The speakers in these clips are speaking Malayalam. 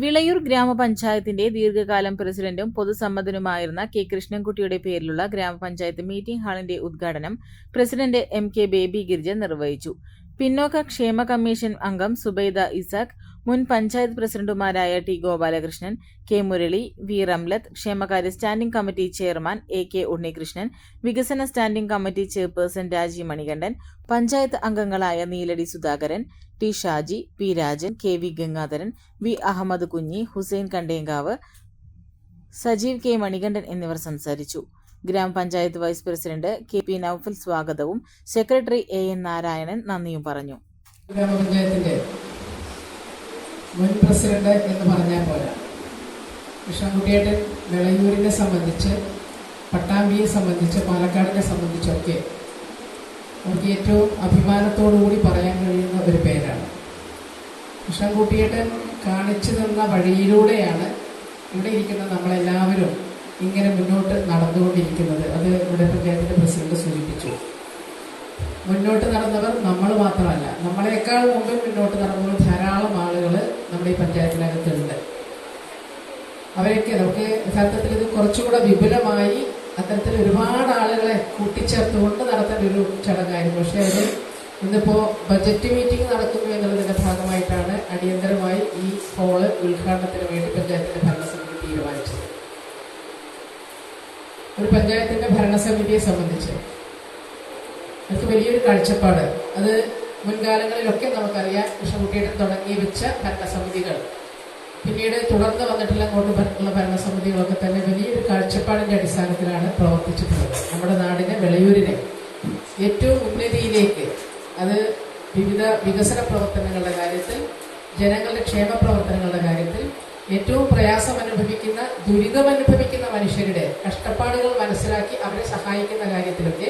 വിളയൂർ ഗ്രാമപഞ്ചായത്തിന്റെ ദീർഘകാലം പ്രസിഡന്റും പൊതുസമ്മതനുമായിരുന്ന കെ കൃഷ്ണൻകുട്ടിയുടെ പേരിലുള്ള ഗ്രാമപഞ്ചായത്ത് മീറ്റിംഗ് ഹാളിന്റെ ഉദ്ഘാടനം president M K Baby Girija നിർവഹിച്ചു. പിന്നോക്ക ക്ഷേമ കമ്മീഷൻ അംഗം സുബൈദ ഇസാഖ് മുൻ പഞ്ചായത്ത് പ്രസിഡന്റുമാരായ T Gopalakrishnan K Murali V Ramlath ക്ഷേമകാര്യ standing committee chairman A K Unnikrishnan വികസന standing committee chairperson Raji Manikandan panchayat അംഗങ്ങളായ Neeladi Sudhakaran T Shaji P Rajan K V Gangadharan V Ahammed Kunhi Hussain Kandenkavu Sajeev K Manikandan എന്നിവർ സംസാരിച്ചു. ഗ്രാമപഞ്ചായത്ത് vice president K P Noufal സ്വാഗതവും സെക്രട്ടറി എ എൻ നാരായണൻ നന്ദിയും പറഞ്ഞു. ഗ്രാമപഞ്ചായത്തിന്റെ മുൻ പ്രസിഡന്റ് എന്ന് പറഞ്ഞാൽ പോരാ. കൃഷ്ണൻകുട്ടിയേട്ടൻ വിളയൂരിനെ സംബന്ധിച്ച് പട്ടാമ്പിയെ സംബന്ധിച്ച് പാലക്കാടിനെ സംബന്ധിച്ചൊക്കെ അവർക്ക് ഏറ്റവും അഭിമാനത്തോടു കൂടി പറയാൻ കഴിയുന്ന ഒരു പേരാണ്. കൃഷ്ണൻകുട്ടിയേട്ടൻ കാണിച്ചു തന്ന വഴിയിലൂടെയാണ് ഇവിടെ ഇരിക്കുന്ന നമ്മളെല്ലാവരും ഇങ്ങനെ മുന്നോട്ട് നടന്നുകൊണ്ടിരിക്കുന്നത് അത് ഇവിടെ പഞ്ചായത്തിന്റെ പ്രസിഡന്റ് സൂചിപ്പിച്ചു. മുന്നോട്ട് നടന്നവർ നമ്മൾ മാത്രമല്ല നമ്മളെക്കാൾ മുമ്പ് മുന്നോട്ട് നടന്നവർ ധാരാളം ആളുകൾ നമ്മുടെ ഈ പഞ്ചായത്തിനകത്തുണ്ട്. അവരൊക്കെ നമുക്ക് യഥാർത്ഥത്തിൽ ഇത് കുറച്ചുകൂടെ വിപുലമായി അത്തരത്തിൽ ഒരുപാട് ആളുകളെ കൂട്ടിച്ചേർത്തുകൊണ്ട് നടത്തേണ്ട ഒരു ചടങ്ങായിരുന്നു. പക്ഷേ അത് ഇന്നിപ്പോ ബജറ്റ് മീറ്റിംഗ് നടക്കുന്നു എന്നുള്ളതിന്റെ ഭാഗമായിട്ടാണ് അടിയന്തരമായി ഈ ഹോൾ ഉദ്ഘാടനത്തിന് വേണ്ടി പഞ്ചായത്തിന്റെ ഭരണസമിതി തീരുമാനിച്ചത്. ഒരു പഞ്ചായത്തിന്റെ ഭരണസമിതിയെ സംബന്ധിച്ച്. എനിക്ക് വലിയൊരു കാഴ്ചപ്പാട്. അത് മുൻകാലങ്ങളിലൊക്കെ നമുക്കറിയാം കൃഷ്ണകുട്ടിയുടെ തുടങ്ങി വെച്ച ഭരണസമിതികൾ. പിന്നീട് തുടർന്ന് വന്നിട്ടുള്ള അങ്ങോട്ട് ഉള്ള ഭരണസമിതികളൊക്കെ തന്നെ വലിയൊരു കാഴ്ചപ്പാടിന്റെ അടിസ്ഥാനത്തിലാണ് പ്രവർത്തിച്ചിട്ടുള്ളത്. നമ്മുടെ നാടിനെ വെളയൂരിനെ. ഏറ്റവും ഉന്നതിയിലേക്ക് അത് വിവിധ വികസന പ്രവർത്തനങ്ങളുടെ കാര്യത്തിൽ ജനങ്ങളുടെ ക്ഷേമ പ്രവർത്തനങ്ങളുടെ കാര്യത്തിൽ ഏറ്റവും പ്രയാസം അനുഭവിക്കുന്ന ദുരിതം അനുഭവിക്കുന്ന മനുഷ്യരുടെ കഷ്ടപ്പാടുകൾ മനസ്സിലാക്കി അവരെ സഹായിക്കുന്ന കാര്യത്തിലൊക്കെ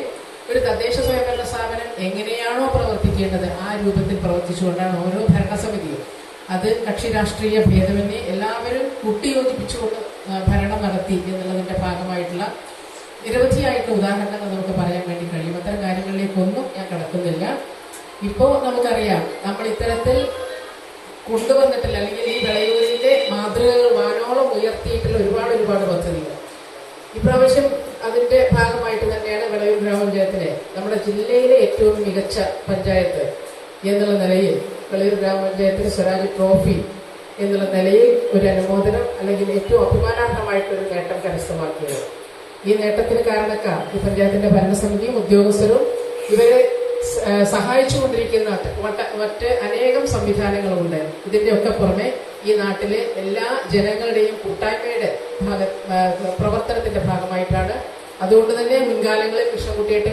ഒരു തദ്ദേശ സ്വയംഭരണ സ്ഥാപനം എങ്ങനെയാണോ പ്രവർത്തിക്കേണ്ടത് ആ രൂപത്തിൽ പ്രവർത്തിച്ചുകൊണ്ടാണ് ഓരോ ഭരണസമിതിയും. അത് കക്ഷി രാഷ്ട്രീയ ഭേദമന്യേ എല്ലാവരും കൂട്ടിയോജിപ്പിച്ചുകൊണ്ട് ഭരണം നടത്തി എന്നുള്ളതിന്റെ ഭാഗമായിട്ടുള്ള നിരവധിയായിട്ടുള്ള ഉദാഹരണങ്ങൾ നമുക്ക് പറയാൻ വേണ്ടി കഴിയും. അത്തരം കാര്യങ്ങളിലേക്കൊന്നും ഞാൻ കടക്കുന്നില്ല. ഇപ്പോ നമുക്കറിയാം നമ്മൾ ഇത്തരത്തിൽ കൊണ്ടുവന്നിട്ടില്ല. അല്ലെങ്കിൽ ഈ വിളയൂരിന്റെ മാതൃകകൾ വാനോളം ഉയർത്തിയിട്ടുള്ള ഒരുപാട് ഒരുപാട് പദ്ധതികൾ. ഇപ്രാവശ്യം അതിന്റെ ഭാഗമായിട്ട് തന്നെയാണ് വിളയൂർ ഗ്രാമപഞ്ചായത്തിലെ നമ്മുടെ ജില്ലയിലെ ഏറ്റവും മികച്ച പഞ്ചായത്ത് എന്നുള്ള നിലയിൽ വിളയൂർ ഗ്രാമപഞ്ചായത്തിന് സ്വരാജ് ട്രോഫി എന്നുള്ള നിലയിൽ ഒരു അനുമോദനം അല്ലെങ്കിൽ ഏറ്റവും അഭിമാനാർഹമായിട്ടൊരു നേട്ടം കരസ്ഥമാക്കിയത്. ഈ നേട്ടത്തിന് കാരണക്കാർ ഈ പഞ്ചായത്തിന്റെ ഭരണസമിതിയും ഉദ്യോഗസ്ഥരും ഇവരെ സഹായിച്ചുകൊണ്ടിരിക്കുന്ന മറ്റ് അനേകം സംവിധാനങ്ങളുണ്ട്. ഇതിന്റെ ഒക്കെ പുറമെ ഈ നാട്ടിലെ എല്ലാ ജനങ്ങളുടെയും കൂട്ടായ്മയുടെ ഭാഗ പ്രവർത്തനത്തിന്റെ ഭാഗമായിട്ടാണ്. അതുകൊണ്ട് തന്നെ മുൻകാലങ്ങളിൽ കൃഷ്ണൻകുട്ടിയേട്ട്